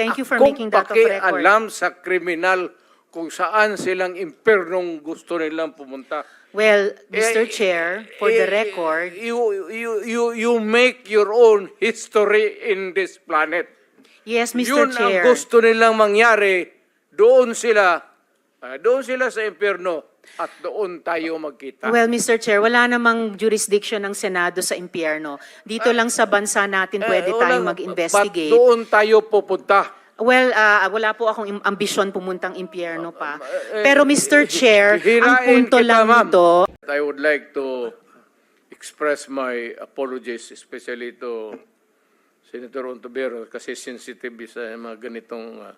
thank you for making that of record. pakialam sa kriminal kung saan silang impernong gusto nilang pumunta. Well, Mr. Eh, Chair, for the eh, record, You, you, you, you make your own history in this planet. yes, Mr. Yun Chair. ang gusto nilang mangyari. Doon sila, ah, doon sila sa impyerno at doon tayo magkita. Well, Mr. Chair, wala namang jurisdiction ng Senado sa impyerno. Dito lang sa bansa natin pwede Eh, tayong mag-investigate. But doon tayo pupunta. Well, ah, wala po akong ambisyon pumuntang impyerno pa. Eh, Pero Mr. Chair, ang punto kita, lang nito, I would like to express my apologies, especially to Senator Ontiveros, kasi sensitive sa mga ganitong, ah,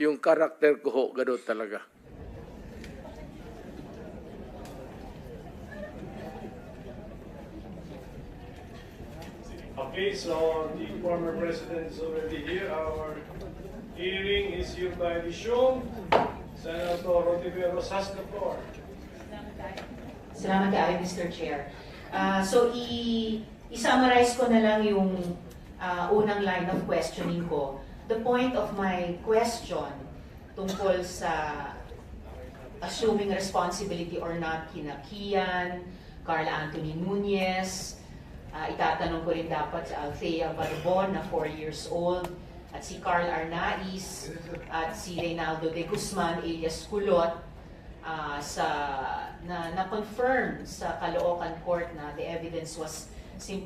yung karakter ko ho, gano'n talaga. Okay, so the former president is already here. Our hearing is hereby resumed. Senator Rotiveros has the floor. Salamat kaayo, Mr. Chair. Ah, so, i- i-summarize ko na lang yung ah, unang line of questioning ko. The point of my question tungkol sa assuming responsibility or not kina Kian, Carl Anthony Nunez, ah, itatanong ko rin dapat sa Althea Barbon na 4 years old, at si Carl Arnaiz, at si Reynaldo de Guzman alias Kulot, ah, sa na na-confirm sa Caloocan Court na the evidence was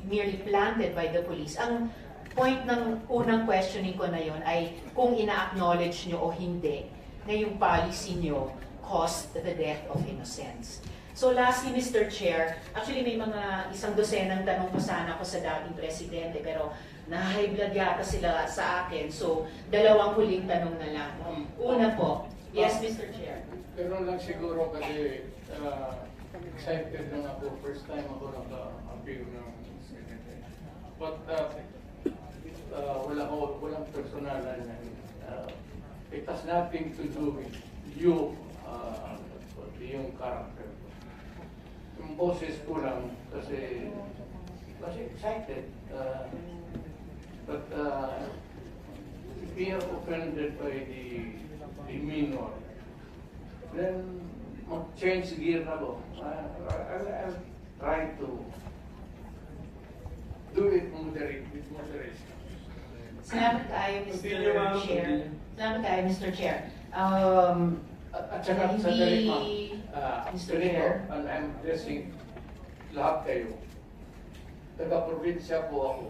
merely planted by the police. Ang point ng unang questioning ko na yon ay kung ina-acknowledge nyo o hindi na yung policy nyo caused the death of innocents. So lastly, Mr. Chair, actually may mga isang dosenang tanong pa sana ako sa dating presidente pero na-high blood yata sila sa akin. So dalawang huling tanong na lang. Una po, yes, Mr. Chair. Pero lang siguro kasi uh, excited lang ako. First time ako naka-appear ng Senate. But uh, uh, wala ko, walang personalan. Uh, it has nothing to do with you, uh, yung character. Yung boses ko lang kasi kasi excited. Uh, but uh, if we are offended by the demeanor, then mag-change gear na. Uh, I'll, I'll try to do it moderate, with moderation. Salamat ma'am. Mr. Chair. Salamat kayo, Mr. Chair. Um, At, at saka, Hindi, uh, Mr. Chair. and I'm addressing lahat kayo. Taga-probinsya po ako.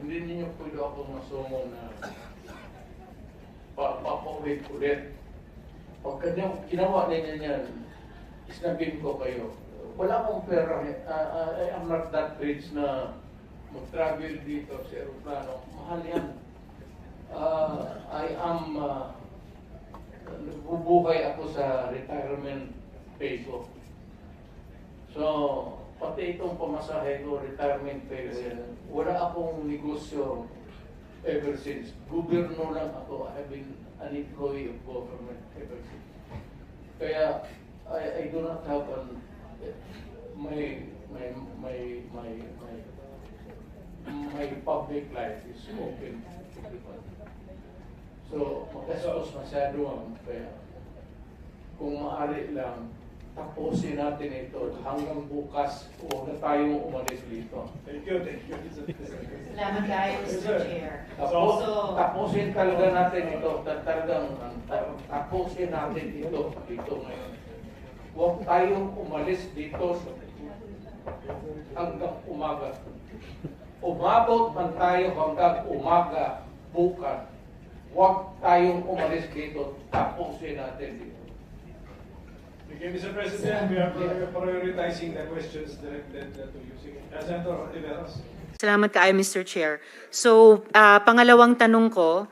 Hindi ninyo pwede ako masumo na pa papaulit-ulit. Pag kanya, ginawa ninyo yan, isnabin ko kayo. Wala akong pera. Uh, uh, I am not that rich na mag-travel dito sa aeroplano. Mahal yan. Uh, I am uh, nagbubuhay ako sa retirement ko. So, pati itong pamasahe ko, retirement pay. Wala akong negosyo ever since. Gobyerno lang ako. I have been an employee of government ever since. Kaya, I, I do not have an, my, my, my, my, my, my public life is open to everybody. So, magastos masyado ang kaya kung maaari lang, tapusin natin ito hanggang bukas o na tayong umalis dito. Thank you, thank you. salamat kayo, Mr. Chair. Tapos, So- tapusin talaga natin ito. Ta- Talagang ta- tapusin natin ito dito ngayon. Huwag tayong umalis dito hanggang umaga. Umabot man tayo hanggang umaga bukas. Huwag tayong umalis dito. Tapusin natin dito. Okay, Mr. President, we are prior- prioritizing the questions directed uh, to you. Sige. Uh, Senator Rotiveros. Salamat kaayo, Mr. Chair. So, ah, pangalawang tanong ko,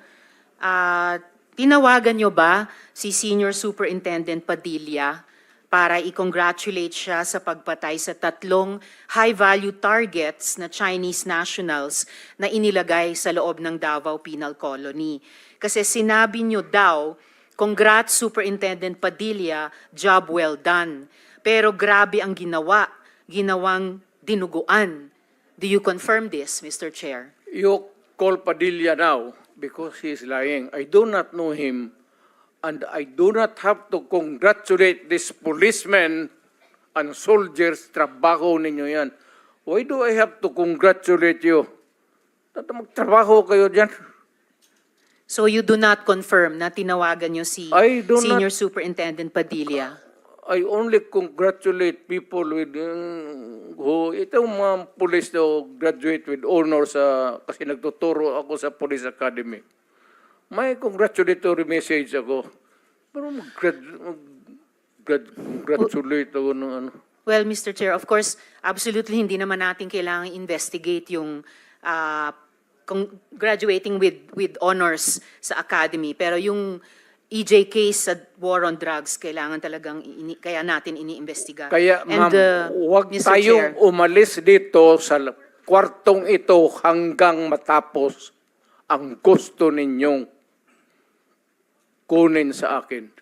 ah, tinawagan nyo ba si Senior Superintendent Padilla para i-congratulate siya sa pagpatay sa tatlong high-value targets na Chinese nationals na inilagay sa loob ng Davao Penal Colony? Kasi sinabi nyo daw, Congrats Superintendent Padilla, job well done. Pero grabe ang ginawa, ginawang dinuguan. Do you confirm this, Mr. Chair? You call Padilla now because he is lying. I do not know him, and I do not have to congratulate this policeman and soldiers. Trabaho ninyo yan. Why do I have to congratulate you? Magtrabaho kayo dyan. So you do not confirm na tinawagan niyo si I do not- Senior Superintendent Padilla? I only congratulate people with um, who itong mga police daw graduate with honors sa kasi nagtuturo ako sa Police Academy. May congratulatory message ako. Pero mag-grad, mag congratulate ako ng ano. Well, Mr. Chair, of course, absolutely hindi naman natin kailangan investigate yung kung graduating with with honors sa academy. Pero yung EJ case sa war on drugs, kailangan talagang ini, kaya natin iniimbestiga. Kaya ma'am, uh, huwag Mr. tayong Chair, umalis dito sa kwartong ito hanggang matapos ang gusto ninyong kunin sa akin.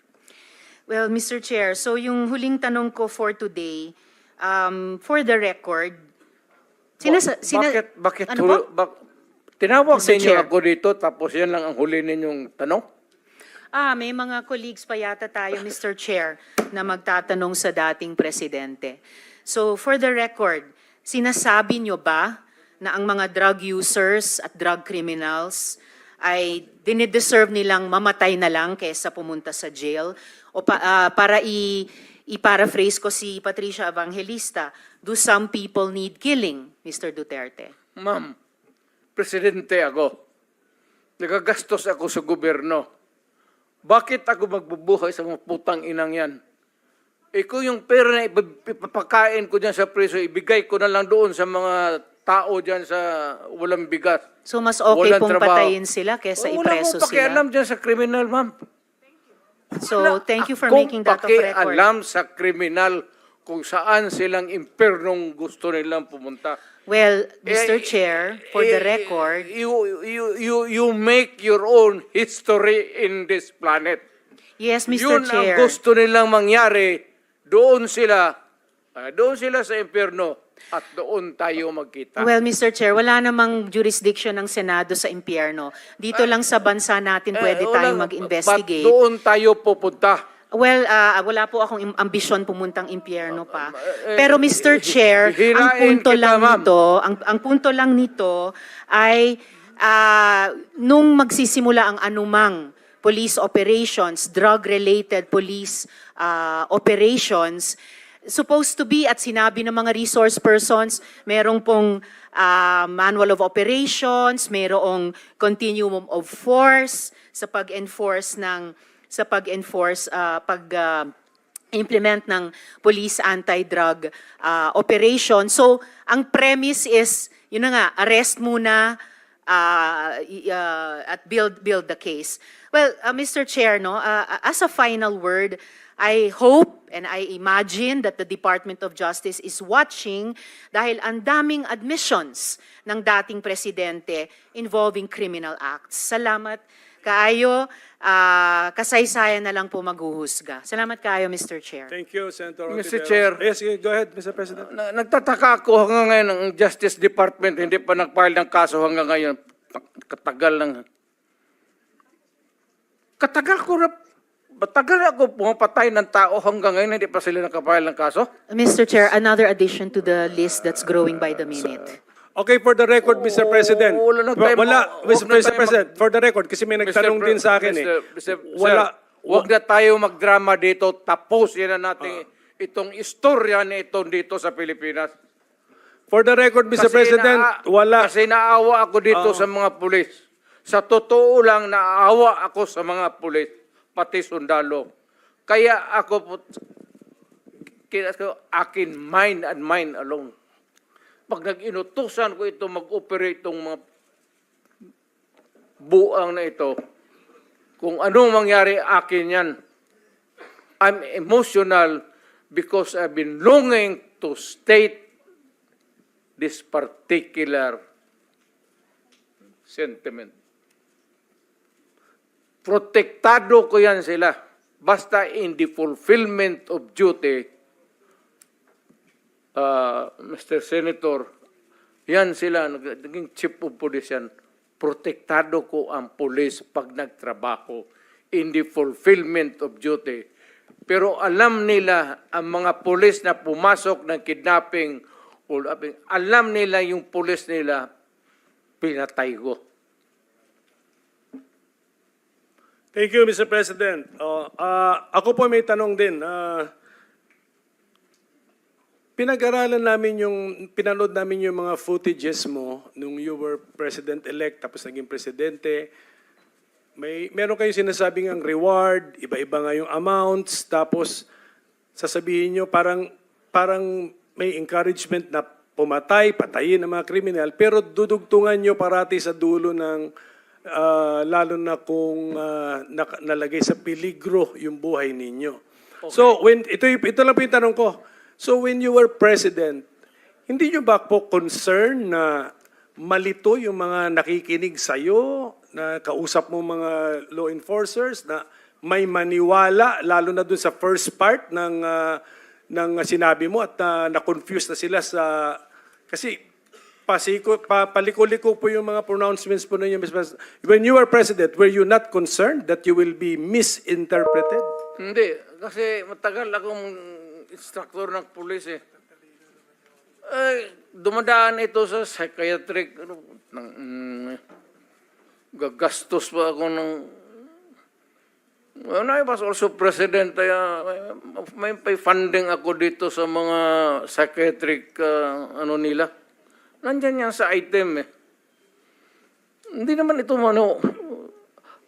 Well, Mr. Chair, so yung huling tanong ko for today, um, for the record, sinasa, sina- bakit, bakit, ano po? bak- tinawag ninyo Chair. ako dito tapos yan lang ang huli ninyong tanong? Ah, may mga colleagues pa yata tayo, Mr. Chair, na magtatanong sa dating presidente. So, for the record, sinasabi nyo ba na ang mga drug users at drug criminals ay dinideserve nilang mamatay na lang kaysa pumunta sa jail? O pa- ah, para i- i-paraphrase ko si Patricia Evangelista, do some people need killing, Mr. Duterte? Ma'am, presidente ako. Nagagastos ako sa gobyerno. Bakit ako magbubuhay sa mga putang inang yan? Eh kung yung pera na ipap- ipapakain ko dyan sa preso, ibigay ko na lang doon sa mga tao dyan sa walang bigat. So, mas okay Walang pong trabaho. patayin sila kaysa Wala ipreso akong pakialam sila? dyan sa kriminal, ma'am. So, thank you for Akong making that of record. pakialam sa kriminal kung saan silang impernong gusto nilang pumunta. Well, Mr. Eh, Chair, for the eh, record, you, you, you, you make your own history in this planet. yes, Mr. Yun Chair. ang gusto nilang mangyari. Doon sila, ah, doon sila sa impyerno at doon tayo magkita. Well, Mr. Chair, wala namang jurisdiction ng Senado sa impyerno. Dito lang sa bansa natin pwede Eh, tayong walang- mag-investigate. Ba't doon tayo pupunta? Well, ah, wala po akong ambisyon pumuntang impyerno pa. eh, Pero Mr. Chair, ang punto kita, lang nito, ang, ang punto lang nito ay ah, nung magsisimula ang anumang police operations, drug-related police ah, operations, supposed to be at sinabi ng mga resource persons, merong pong ah, manual of operations, merong continuum of force sa pag-enforce ng sa pag-enforce ah, pag ah, implement ng police anti-drug ah, operation. So, ang premise is, yun na nga, arrest muna i- ah, at build build the case. Well, ah, Mr. Chair, no, ah, as a final word, I hope and I imagine that the Department of Justice is watching dahil ang daming admissions ng dating presidente involving criminal acts. Salamat kaayo, ah, kasaysayan na lang po maghuhusga. Salamat kaayo, Mr. Chair. Thank you, Senator Mr. Ontiveros. Chair. Yes, go ahead, Mr. President. Na, nagtataka ako hanggang ngayon ang Justice Department hindi pa nag-file ng kaso hanggang ngayon. Ta- Katagal lang. Katagal ko na, matagal ako pumapatay ng tao hanggang ngayon hindi pa sila nakapile ng kaso. Mr. Chair, another addition to the list that's growing by the minute. Okay, for the record, Mr. President. wala na tayo Wala, Mr. tayo President, for the record, kasi may nagtanong din sa akin eh. Mr. Mr. Wala, Sir, wag na tayo magdrama dito. Tapos yan na natin itong istorya na ito dito sa Pilipinas. for the record, Mr. Kasi President, naa- wala. Kasi naawa ako dito sa mga pulis. Sa totoo lang, naawa ako sa mga pulis, pati sundalo. Kaya ako po, kaya ko, akin mind and mind alone. Pag nag-inutusan ko ito, mag-operate itong mga buang na ito, kung ano mangyari akin yan, I'm emotional because I've been longing to state this particular sentiment. Protektado ko yan sila. Basta in the fulfillment of duty, uh, Mr. Senator, yan sila, nag- naging chief of police yan. protektado ko ang pulis pag nagtrabaho in the fulfillment of duty. Pero alam nila, ang mga pulis na pumasok ng kidnapping, alam nila yung pulis nila, pinatay ko. Thank you, Mr. President. Uh, ah, ako po may tanong din. Ah, pinag-aralan namin yung, pinanood namin yung mga footages mo nung you were president-elect tapos naging presidente. May, meron kayong sinasabing ang reward, iba-iba nga yung amounts, tapos sasabihin nyo parang, parang may encouragement na pumatay, patayin ang mga kriminal, pero dudugtungan nyo parati sa dulo ng ah, lalo na kung nak- nalagay sa peligro yung buhay ninyo. So when ito ito lang po yung tanong ko. So when you were president, hindi nyo ba po concern na malito yung mga nakikinig sa iyo, na kausap mo mga law enforcers na may maniwala lalo na dun sa first part ng ah, ng sinabi mo at ah, na-confuse na sila sa kasi pasiko, pa, paliko-liko po yung mga pronouncements po ninyo, Mr. President. When you were president, were you not concerned that you will be misinterpreted? Hindi, kasi matagal akong instructor ng pulis eh. Ay, dumadaan ito sa psychiatric, ano, ng, mm, gagastos pa ako ng, when I was also president, kaya may, may funding ako dito sa mga psychiatric, uh, ano nila. Nandyan yan sa item eh. Hindi naman ito ano,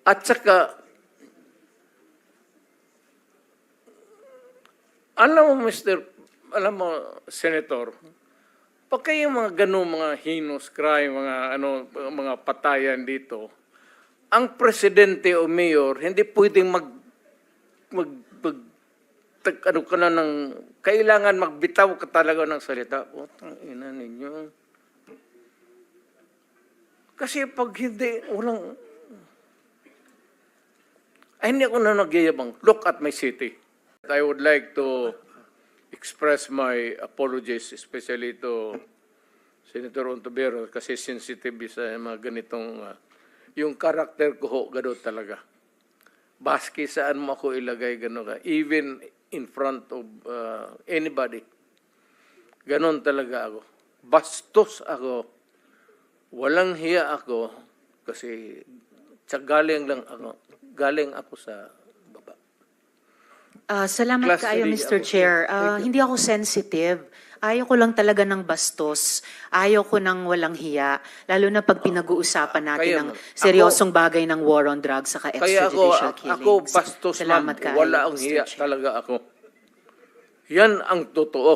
at saka, Alam mo, Mr. Alam mo, Senator, pag kayo mga ganun, mga heinous crime, mga, ano, mga patayan dito, ang presidente o mayor, hindi pwedeng mag, mag, mag tag- ano ka na ng, kailangan magbitaw ka talaga ng salita. Putang ina ninyo. Kasi pag hindi, walang, ay, hindi ako na nagyayabang. Look at my city. I would like to express my apologies, especially to Senator Ontiveros, kasi sensitive sa mga ganitong, uh, yung karakter ko ho, gano'n talaga. Baski saan mo ako ilagay, gano'n ka. Even in front of uh, anybody. Ganon talaga ako. Bastos ako. Walang hiya ako kasi galing lang ako. Galing ako sa Ah, salamat Class kaayo, Mr. ako. Chair. Ah, hindi ako sensitive. Ayaw ko lang talaga ng bastos. Ayaw ko ng walang hiya. Lalo na pag pinag-uusapan natin Kaya ng mo. seryosong bagay ng war on drugs ako, extrajudicial killings. ako bastos Salamat kaayo, Wala ang Mr. hiya Chair. talaga ako. Yan ang totoo.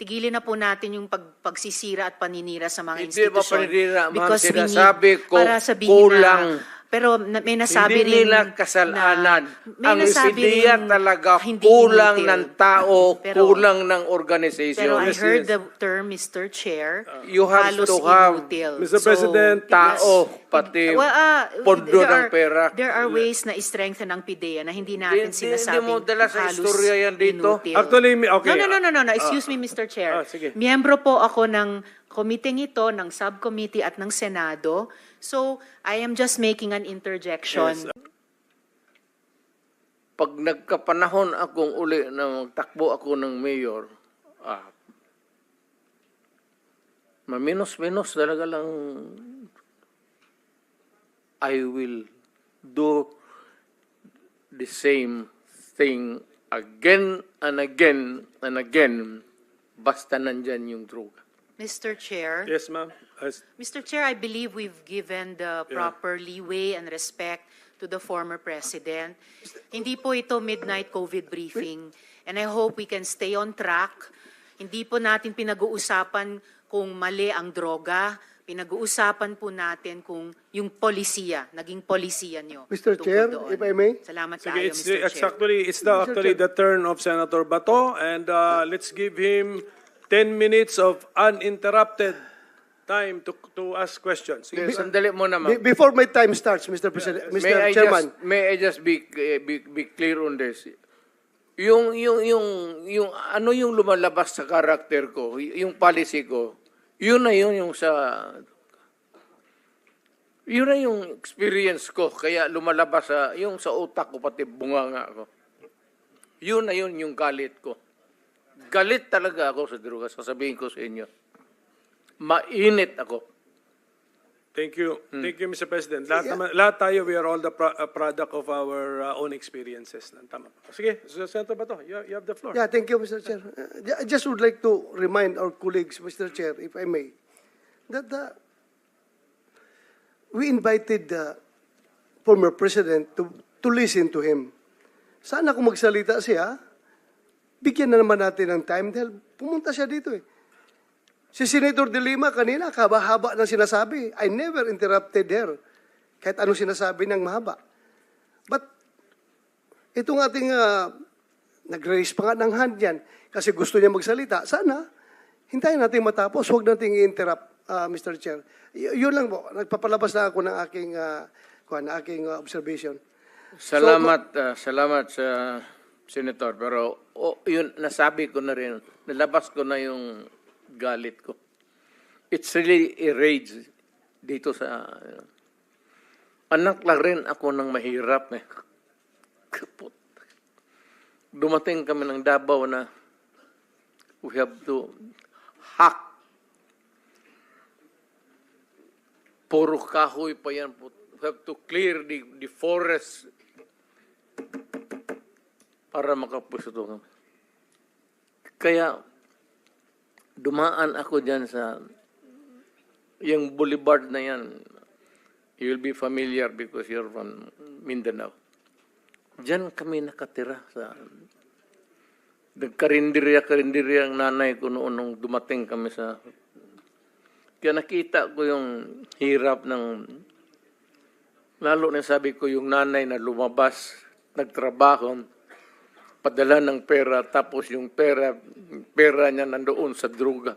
Tigilin na po natin yung pag, pagsisira at paninira sa mga Hindi ba institusyon. paninira, ma'am? Because Sinasabi ko, para kulang. Na, pero na- may nasabi hindi rin nila kasalanan. na- may ang nasabi ideya rin talaga hindi kulang ng tao, Pero- kulang ng organization. Pero I Yes, heard yes. the term, Mr. Chair, You have halos to have inutil. Mr. President, tao, pati Well, ah, pondo ng pera. There are ways na i-strengthen ang PIDEA na hindi natin Hindi- sinasabing hindi mo dala sa halos istorya yan dito. inutil. Actually, okay. No, no, no, no, no, no. Excuse me, Mr. ah, Chair. sige. Miyembro po ako ng committee ito, ng subcommittee at ng Senado. So, I am just making an interjection. Pag nagkapanahon akong uli na magtakbo ako ng mayor, ah, maminos-minos talaga lang I will do the same thing again and again and again basta nandyan yung droga. Mr. Chair. Yes, ma'am. As- Mr. Chair, I believe we've given the proper leeway and respect to the former president. Hindi po ito midnight COVID briefing. And I hope we can stay on track. Hindi po natin pinag-uusapan kung mali ang droga. Pinag-uusapan po natin kung yung polisiya, naging polisiya nyo. Mr. tungkol Chair, doon. if I may? Salamat Sige, kayo, it's, Mr. it's Chair. actually, it's the, actually the turn of Senator Bato, and uh, let's give him 10 minutes of uninterrupted time to, to ask questions. Sige, Sandali mo Be- naman. Before my time starts, Mr. President, May I Mr. Chairman, just may I just be eh, be, be clear on this? Yung yung yung yung ano yung lumalabas sa karakter ko, y- yung policy ko, yun na yun yung sa Yun na yung experience ko, kaya lumalabas sa, yung sa utak ko, pati bunganga ko. Yun na yun yung galit ko. Galit talaga ako sa droga, sasabihin ko sa inyo. Mainit ako. Thank you. Thank you, Mr. President. Lahat, naman, lahat tayo, we are all the pro- uh, product of our uh, own experiences. Tama. Sige, Senator Bato, you, you have the floor. Yeah, thank you, Mr. Chair. Uh, I just would like to remind our colleagues, Mr. Chair, if I may, that uh, we invited the former president to, to listen to him. Sana kung magsalita siya, bigyan na naman natin ng time dahil pumunta siya dito eh. Si Senator De Lima kanina, kaba-haba ng sinasabi. I never interrupted her. Kahit ano sinasabi ng mahaba. But itong ating uh, nag-raise pa nga ng hand yan kasi gusto niya magsalita. Sana, hintayin natin matapos. Huwag natin i-interrupt, uh, Mr. Chair. Y- yun lang po. Nagpapalabas na ako ng aking, uh, kuwan, aking uh, observation. Salamat, ah, salamat sa Senator. Pero oh, yun, nasabi ko na rin, nalabas ko na yung galit ko. It's really a rage dito sa... anak lang rin ako ng mahirap eh. Kaput. Dumating kami ng Davao na we have to hack. Puro kahoy pa yan. We have to clear the, the forest para makapusto kami. Kaya, dumaan ako dyan sa yung boulevard na yan. You will be familiar because you're from Mindanao. Diyan kami nakatira sa nagkarinderya-karinderya ang nanay ko noon nung dumating kami sa kaya nakita ko yung hirap ng lalo na sabi ko yung nanay na lumabas nagtrabaho padala ng pera tapos yung pera pera niya nandoon sa droga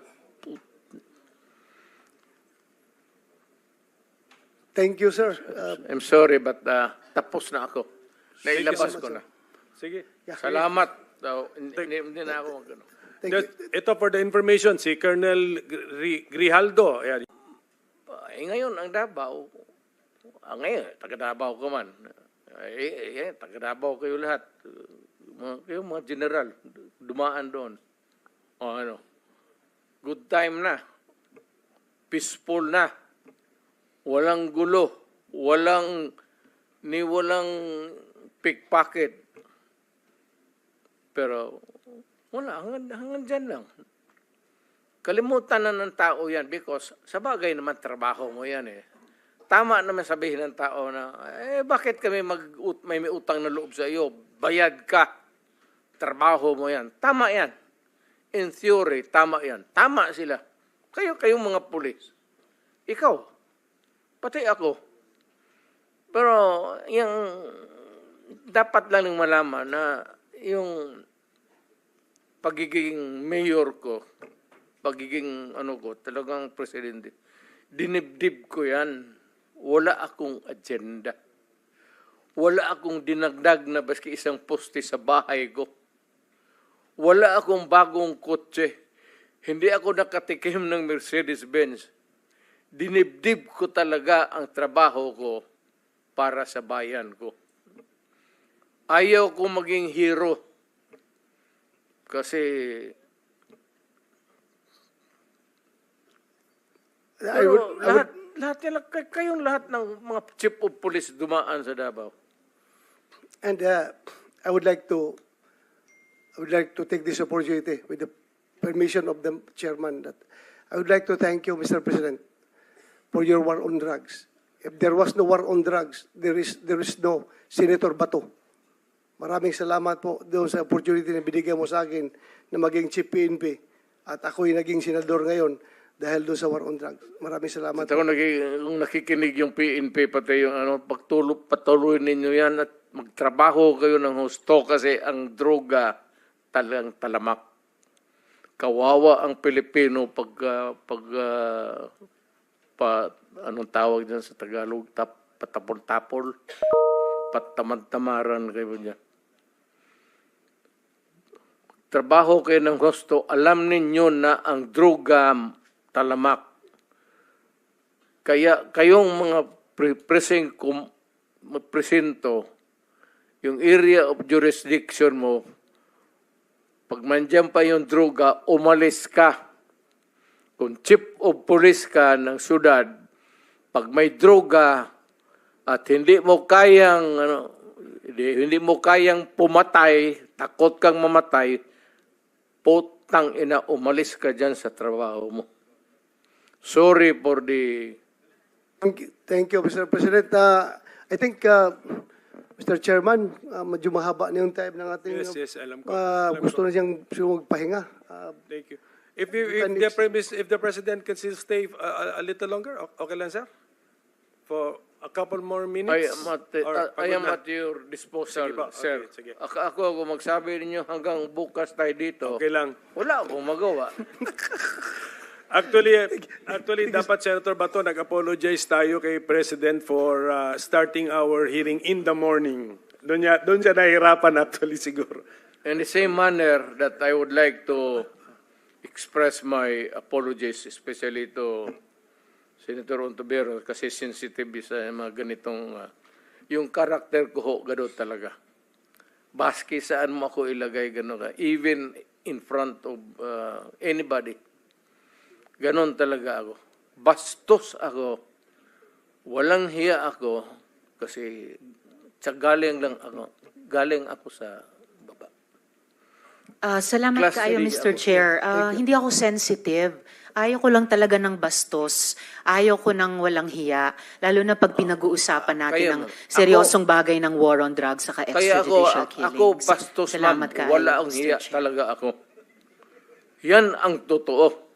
Thank you, sir. Uh, I'm sorry but uh, tapos na ako so nailabas much, ko na Sige. salamat daw hindi, hindi, hindi na ako magano thank you. Ito for the information, si Colonel Gri- Grijaldo, ayan, Eh, ngayon, ang Davao, ah, ngayon, taga Davao ko man. Eh, eh, taga Davao kayo lahat. Mga, kayo mga general, dumaan doon. O ano, good time na. Peaceful na. Walang gulo. Walang, ni walang pickpocket. Pero, wala, hanggang, hanggang dyan lang. Kalimutan na ng tao yan because sa bagay naman trabaho mo yan eh. Tama naman sabihin ng tao na, eh bakit kami mag, may, may utang na loob sa iyo? Bayad ka. Trabaho mo yan. Tama yan. In theory, tama yan. Tama sila. Kayo, kayong mga pulis. Ikaw. Pati ako. Pero, yung dapat lang ng malaman na yung pagiging mayor ko, pagiging ano ko, talagang presidente, dinibdib ko yan. Wala akong agenda. Wala akong dinagdag na baski isang poste sa bahay ko. Wala akong bagong kotse. Hindi ako nakatikim ng Mercedes-Benz. Dinibdib ko talaga ang trabaho ko para sa bayan ko. Ayaw ko maging hero. Kasi I Pero would, I would, lahat, lahat nila, kay- kayong lahat ng mga chief of police dumaan sa Davao. and uh, I would like to, I would like to take this opportunity with the permission of the chairman that I would like to thank you, Mr. President, for your war on drugs. If there was no war on drugs, there is there is no Senator Bato. Maraming salamat po doon sa opportunity na binigyan mo sa akin na maging chief PNP at ako'y naging senador ngayon dahil doon sa war on drugs. Maraming salamat. At ako kung nakikinig yung PNP pati yung ano, pagtuloy, patuloy ninyo yan at magtrabaho kayo ng husto kasi ang droga talagang talamak. Kawawa ang Pilipino pag, ah, pag ah, pa, anong tawag dyan sa Tagalog, tap, patapol-tapol, patamad-tamaran kayo dyan. Trabaho kayo ng husto, alam ninyo na ang droga talamak. Kaya kayong mga pre- present kum, presento yung area of jurisdiction mo, pag mandyan pa yung droga, umalis ka. Kung chief of police ka ng syudad, pag may droga at hindi mo kayang ano, hindi, hindi mo kayang pumatay, takot kang mamatay, putang ina, umalis ka dyan sa trabaho mo. Sorry for the Thank you, thank you Mr. President. Uh, I think, uh, Mr. Chairman, uh, medyo mahaba na yung time ng ating... Yes, yes, alam ko. uh, Alam gusto ko. na siyang siya magpahinga. Uh, Thank you. If, you, if, the premise, if the president can still stay uh, a, a little longer, okay lang, sir? For a couple more minutes? I am at, Or uh, I am na? at your disposal, Sige po, sir. okay, sige. Ako, ako, kung magsabi ninyo hanggang bukas tayo dito, Okay lang. wala akong magawa. Actually, actually dapat Senator Bato nag-apologize tayo kay President for uh, starting our hearing in the morning. Doon niya, doon siya nahirapan actually siguro. In the same manner that I would like to express my apologies, especially to Senator Ontiveros, kasi sensitive sa mga ganitong, uh, yung karakter ko ho, talaga. Baski saan mo ako ilagay, gano'n ka. Even in front of uh, anybody. Ganon talaga ako. Bastos ako. Walang hiya ako kasi sa galing lang ako. Galing ako sa baba. Ah, salamat Class kayo, Mr. ako. Chair. Ah, hindi ako sensitive. Ayaw ko lang talaga ng bastos. Ayaw ko ng walang hiya. Lalo na pag pinag-uusapan natin Kaya, ng ma'am, seryosong bagay ng war on drugs ako, extrajudicial killings. ako bastos Salamat ma'am. kayo, Wala ang hiya Chair. talaga ako. Yan ang totoo.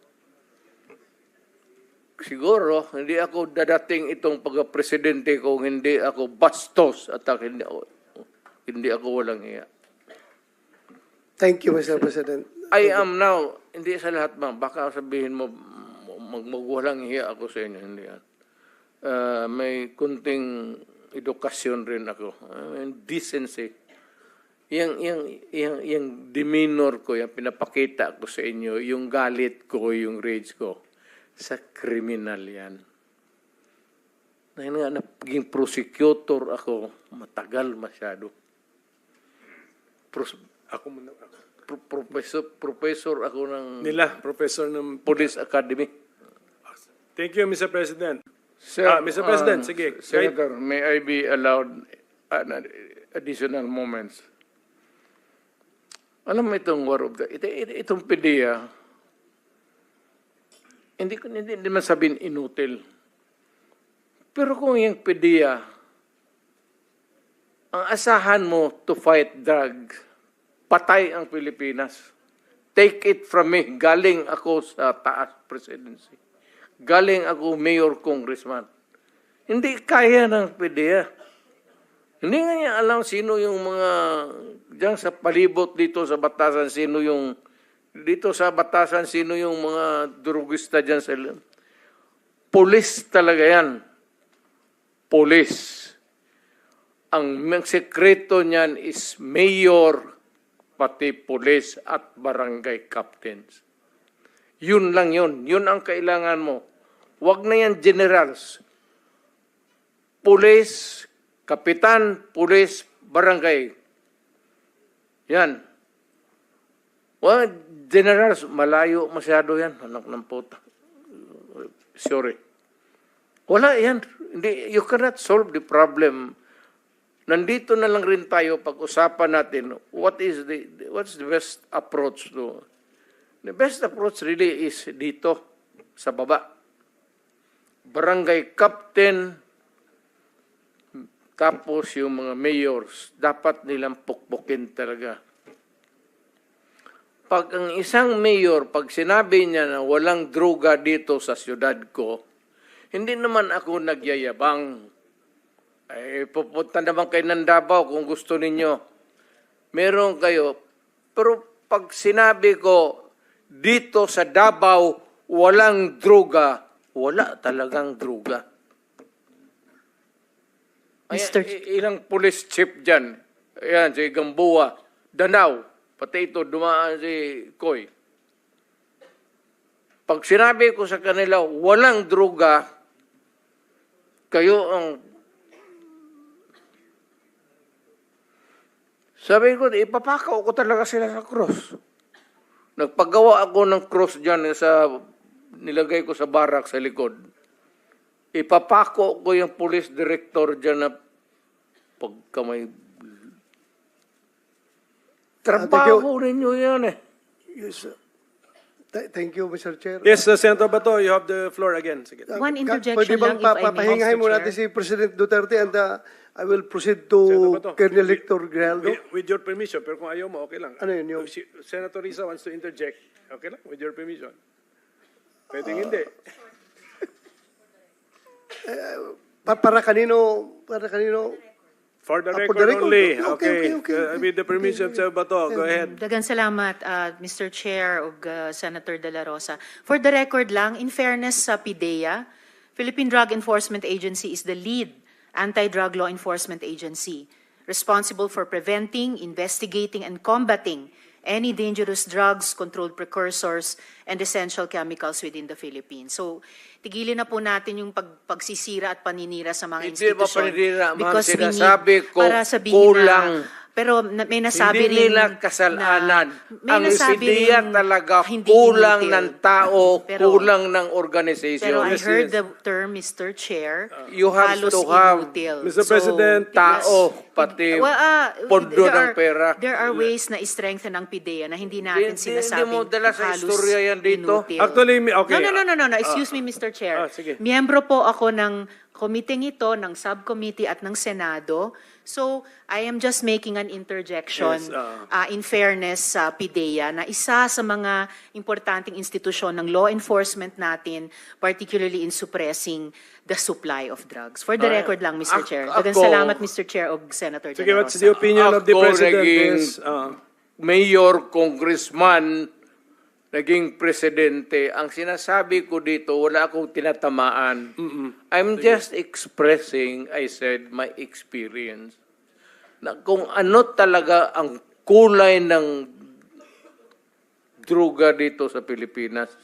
Siguro, hindi ako dadating itong pagka-presidente kung hindi ako bastos at hindi ako, hindi ako walang hiya. thank you, Mr. President. I am now, hindi sa lahat ma'am, baka sabihin mo, mag magwalang hiya ako sa inyo, hindi yan. Ah, may kunting edukasyon rin ako, uh, decency. Yang, yang, yang, yang demeanor ko, yung pinapakita ko sa inyo, yung galit ko, yung rage ko, sa kriminal yan. Dahil nga, naging prosecutor ako, matagal masyado. Pros, Ako muna. pro- professor, professor ako ng Nila, Professor ng... Police Academy. Thank you, Mr. President. Sir, Ah, Mr. President, um, sige. Senator, may I be allowed an additional moments? Alam mo itong war of the, ito, ito, itong PDEA, hindi ko hindi, hindi man sabihin inutil. Pero kung yung PDEA, ang asahan mo to fight drug, patay ang Pilipinas. Take it from me, galing ako sa taas presidency. Galing ako mayor congressman. Hindi kaya ng PDEA. Hindi nga niya alam sino yung mga diyan sa palibot dito sa batasan, sino yung dito sa batasan, sino yung mga drugista diyan sa Police talaga yan. Police. Ang sekreto niyan is mayor, pati police at barangay captains. Yun lang yun. Yun ang kailangan mo. Huwag na yan generals. Police, kapitan, police, barangay. Yan. Well, generals, malayo masyado yan. Anak ng puta. Sorry. Wala yan. Hindi, you cannot solve the problem. Nandito na lang rin tayo pag-usapan natin what is the what's the best approach to The best approach really is dito sa baba. Barangay captain tapos yung mga mayors dapat nilang pukpukin talaga. Pag ang isang mayor, pag sinabi niya na walang droga dito sa syudad ko, hindi naman ako nagyayabang. Ay, pupunta naman kayo ng Davao kung gusto ninyo. Meron kayo. Pero pag sinabi ko, dito sa Davao, walang droga, wala talagang droga. Ay, Mr. ilang police chief dyan. Ayan, si Gamboa, Danau, pati ito, dumaan si Koy. Pag sinabi ko sa kanila, walang droga, kayo ang sabi ko, ipapakaw ko talaga sila sa cross. Nagpagawa ako ng cross dyan sa nilagay ko sa barak sa likod. Ipapako ko yung police director dyan na pagka may trabaho ninyo yan eh. Yes, sir. Th- Thank you, Mr. Chair. Yes, uh, Senator Bato, you have the floor again. Sige. One interjection Pwede bang lang, if I may, papahingahin Mr. mo natin si President Duterte and uh, I will proceed to Bato. Colonel Hector Grijaldo. With, with your permission, pero kung ayaw mo, okay lang. Ano yun, yung- Si- Senator Risa wants to interject. Okay lang, with your permission. Pwedeng hindi. Pa- para kanino, para kanino, For the Ah, record, for the record. only. Okay, okay, Okay. okay, Uh, okay. with the permission, Sir Bato, go ahead. Dagan salamat, uh, Mr. Chair ug uh, Senator De La Rosa. For the record lang, in fairness sa PIDEA, Philippine Drug Enforcement Agency is the lead anti-drug law enforcement agency responsible for preventing, investigating, and combating any dangerous drugs, controlled precursors, and essential chemicals within the Philippines. So, tigilin na po natin yung pag, pagsisira at paninira sa mga Hindi ba institusyon. paninira, ma'am? Because we need- Sinasabi ko, kulang. Na, pero na- may nasabi Hindi rin nila kasalanan. na- may Ang nasabi ideya talaga hindi kulang inutil. ng tao, Pero- kulang ng organization. Pero I Yes, heard yes. the term, Mr. Chair, You have halos to have, inutil. Mr. President, tao, pati Well, ah, pondo ng pera. There are ways na i-strengthen ang PIDEA na hindi natin Hindi- sinasabing hindi mo dala sa halos istorya yan dito. inutil. Actually, okay. No, no, no, no, no, no. Excuse me, Mr. Chair. ah, sige. Miyembro po ako ng committee ito, ng subcommittee at ng Senado. So, I am just making an interjection Yes, ah. uh, in fairness sa PIDEA na isa sa mga importanteng institusyon ng law enforcement natin, particularly in suppressing the supply of drugs. For the Ah, record lang, Mr. ak- Chair. Dagan ako- salamat, Mr. Chair, o Senator Sige, what's the opinion of the Ako President? naging- Yes, uh, mayor, congressman, naging presidente, ang sinasabi ko dito, wala akong tinatamaan. I'm just expressing, I said, my experience. Na kung ano talaga ang kulay ng droga dito sa Pilipinas.